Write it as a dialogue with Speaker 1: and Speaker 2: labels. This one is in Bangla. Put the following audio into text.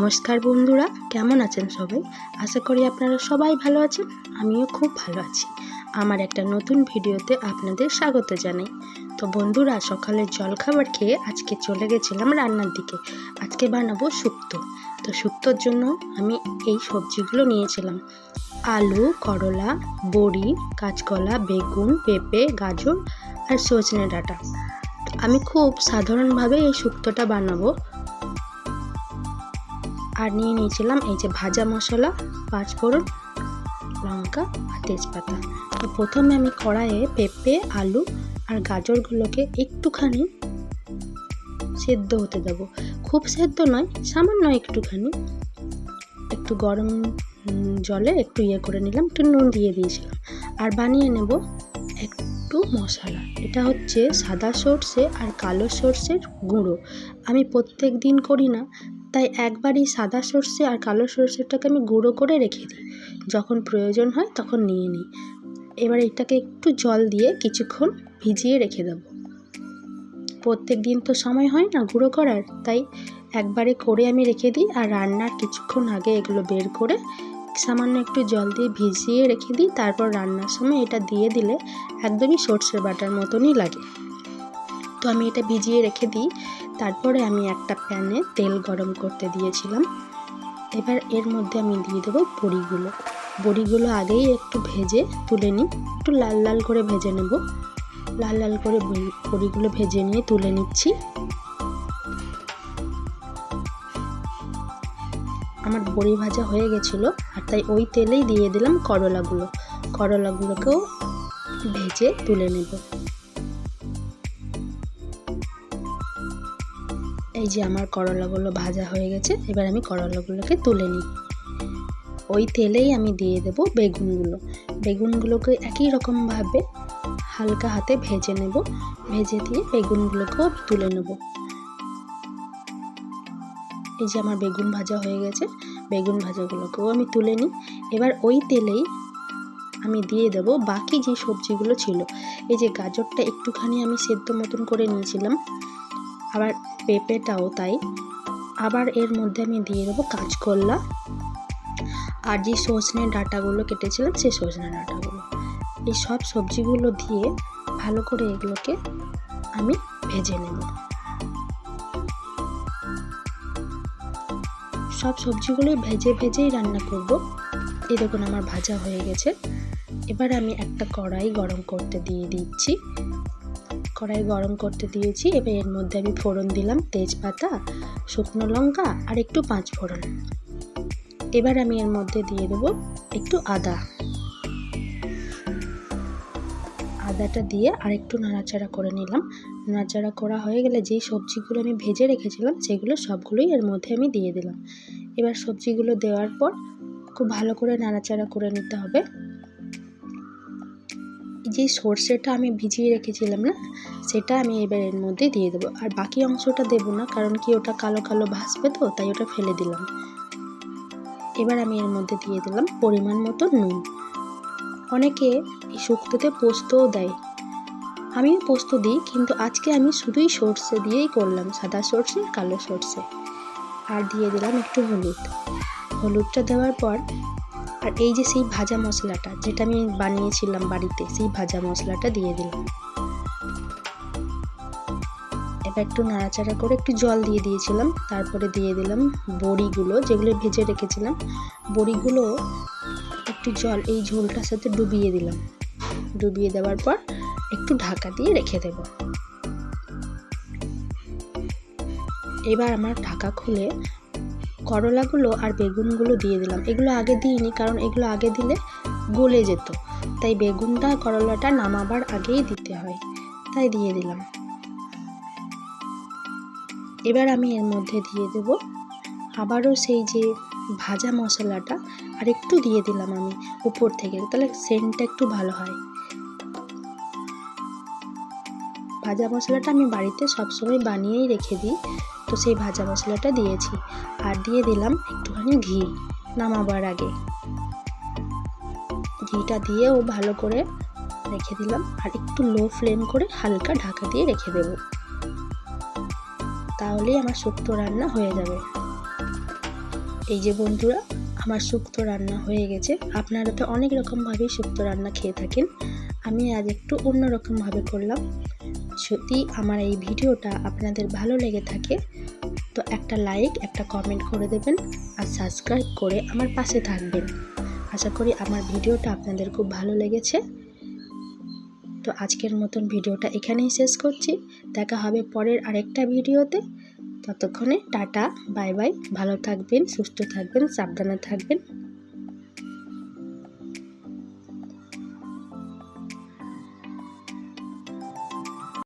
Speaker 1: নমস্কার বন্ধুরা, কেমন আছেন সবাই? আশা করি আপনারা সবাই ভালো আছেন, আমিও খুব ভালো আছি। আমার একটা নতুন ভিডিওতে আপনাদের স্বাগত জানাই। তো বন্ধুরা, সকালের জলখাবার খেয়ে আজকে চলে গেছিলাম রান্নার দিকে। আজকে বানাবো শুক্তো। তো শুক্তোর জন্য আমি এই সবজিগুলো নিয়েছিলাম। আলু, করলা, বড়ি, কাঁচকলা, বেগুন, পেঁপে, গাজর আর সজনে ডাঁটা। আমি খুব সাধারণভাবে এই শুক্তোটা বানাবো। আর নিয়ে নিয়েছিলাম এই যে ভাজা মশলা, পাঁচফোড়ন, লঙ্কা আর তেজপাতা। তো প্রথমে আমি কড়াইয়ে পেঁপে, আলু আর গাজরগুলোকে একটুখানি সেদ্ধ হতে দেবো। খুব সেদ্ধ নয়, সামান্য একটুখানি। একটু গরম জলে একটু ইয়ে করে নিলাম, একটু নুন দিয়ে দিয়েছিলাম। আর বানিয়ে নেব একটু মশলা। এটা হচ্ছে সাদা সর্ষে আর কালো সর্ষের গুঁড়ো। আমি প্রত্যেক দিন করি না তাই একবারই সাদা সর্ষে আর কালো সর্ষেটাকে আমি গুঁড়ো করে রেখে দিই। যখন প্রয়োজন হয় তখন নিয়ে নিই। এবার এটাকে একটু জল দিয়ে কিছুক্ষণ ভিজিয়ে রেখে দেবো। প্রত্যেক দিন তো সময় হয় না গুঁড়ো করার, তাই একবারে করে আমি রেখে দিই আর রান্নার কিছুক্ষণ আগে এগুলো বের করে সামান্য একটু জল দিয়ে ভিজিয়ে রেখে দিই। তারপর রান্নার সময় এটা দিয়ে দিলে একদমই সর্ষের বাটার মতনই লাগে। তো আমি এটা ভিজিয়ে রেখে দিই। তারপরে আমি একটা প্যানে তেল গরম করতে দিয়েছিলাম। এবার এর মধ্যে আমি দিয়ে দেবো বড়িগুলো। বড়িগুলো আগেই একটু ভেজে তুলে নিই। একটু লাল লাল করে ভেজে নেব। লাল লাল করে বড়ি- বড়িগুলো ভেজে নিয়ে তুলে নিচ্ছি। আমার বড়ি ভাজা হয়ে গেছিল আর তাই ওই তেলেই দিয়ে দিলাম করলাগুলো। করলাগুলোকেও ভেজে তুলে নেব। এই যে আমার করলাগুলো ভাজা হয়ে গেছে, এবার আমি করলাগুলোকে তুলে নিই। ওই তেলেই আমি দিয়ে দেব বেগুনগুলো। বেগুনগুলোকে একই রকমভাবে হালকা হাতে ভেজে নেব। ভেজে দিয়ে বেগুনগুলোকেও তুলে নেব। এই যে আমার বেগুন ভাজা হয়ে গেছে, বেগুন ভাজাগুলোকেও আমি তুলে নিই। এবার ওই তেলেই আমি দিয়ে দেব বাকি যে সবজিগুলো ছিল। এই যে গাজরটা একটুখানি আমি সেদ্ধ মতন করে নিয়েছিলাম। আবার পেঁপেটাও তাই। আবার এর মধ্যে আমি দিয়ে দেবো কাঁচকলা আর যে সজনে ডাঁটাগুলো কেটেছিলাম, সেই সজনে ডাঁটাগুলো। এই সব সবজিগুলো দিয়ে ভালো করে এগুলোকে আমি ভেজে নেব। সব সবজিগুলোই ভেজে ভেজেই রান্না করব। এই দেখুন আমার ভাজা হয়ে গেছে। এবার আমি একটা কড়াই গরম করতে দিয়ে দিচ্ছি। কড়াই গরম করতে দিয়েছি। এবার এর মধ্যে আমি ফোড়ন দিলাম তেজপাতা, শুকনো লঙ্কা আর একটু পাঁচ ফোড়ন। এবার আমি এর মধ্যে দিয়ে দেবো একটু আদা। আদাটা দিয়ে আর একটু নাড়াচাড়া করে নিলাম। নাড়াচাড়া করা হয়ে গেলে যেই সবজিগুলো আমি ভেজে রেখেছিলাম, সেগুলো সবগুলোই এর মধ্যে আমি দিয়ে দিলাম। এবার সবজিগুলো দেওয়ার পর খুব ভালো করে নাড়াচাড়া করে নিতে হবে। যে সর্ষেটা আমি ভিজিয়ে রেখেছিলাম না, সেটা আমি এবার এর মধ্যে দিয়ে দেবো। আর বাকি অংশটা দেবো না, কারণ কি ওটা কালো কালো ভাসবে তো, তাই ওটা ফেলে দিলাম। এবার আমি এর মধ্যে দিয়ে দিলাম পরিমাণ মতো নুন। অনেকে এই শুক্তোতে পোস্তও দেয়। আমিও পোস্ত দিই, কিন্তু আজকে আমি শুধুই সর্ষে দিয়েই করলাম, সাদা সর্ষে, কালো সর্ষে। আর দিয়ে দিলাম একটু হলুদ। হলুদটা দেওয়ার পর আর এই যে সেই ভাজা মশলাটা, যেটা আমি বানিয়েছিলাম বাড়িতে, সেই ভাজা মশলাটা দিয়ে দিলাম। এবার একটু নাড়াচাড়া করে একটু জল দিয়ে দিয়েছিলাম, তারপরে দিয়ে দিলাম বড়িগুলো, যেগুলো ভেজে রেখেছিলাম। বড়িগুলো একটু জল, এই ঝোলটার সাথে ডুবিয়ে দিলাম। ডুবিয়ে দেওয়ার পর একটু ঢাকা দিয়ে রেখে দেব। এবার আমার ঢাকা খুলে করলাগুলো আর বেগুনগুলো দিয়ে দিলাম। এগুলো আগে দিইনি, কারণ এগুলো আগে দিলে গলে যেত। তাই বেগুনটা করলাটা নামাবার আগেই দিতে হয়। তাই দিয়ে দিলাম। এবার আমি এর মধ্যে দিয়ে দেব আবারও সেই যে ভাজা মশলাটা, আর একটু দিয়ে দিলাম আমি উপর থেকে, তাহলে সেন্টটা একটু ভালো হয়। ভাজা মশলাটা আমি বাড়িতে সবসময় বানিয়েই রেখে দিই। তো সেই ভাজা মশলাটা দিয়েছি আর দিয়ে দিলাম একটুখানি ঘি নামাবার আগে। ঘিটা দিয়েও ভালো করে রেখে দিলাম আর একটু লো ফ্লেম করে হালকা ঢাকা দিয়ে রেখে দেবো। তাহলেই আমার শুক্তো রান্না হয়ে যাবে। এই যে বন্ধুরা, আমার শুক্তো রান্না হয়ে গেছে। আপনারা তো অনেক রকমভাবেই শুক্তো রান্না খেয়ে থাকেন। আমি আজ একটু অন্যরকমভাবে করলাম। সত্যি আমার এই ভিডিওটা আপনাদের ভালো লেগে থাকে, তো একটা লাইক একটা কমেন্ট করে দেবেন আর সাবস্ক্রাইব করে আমার পাশে থাকবেন। আশা করি আমার ভিডিওটা আপনাদের খুব ভালো লেগেছে। তো আজকের মতন ভিডিওটা এখানেই শেষ করছি। দেখা হবে পরের আরেকটা ভিডিওতে। ততক্ষণে টাটা, বাই বাই, ভালো থাকবেন, সুস্থ থাকবেন, সাবধানে থাকবেন।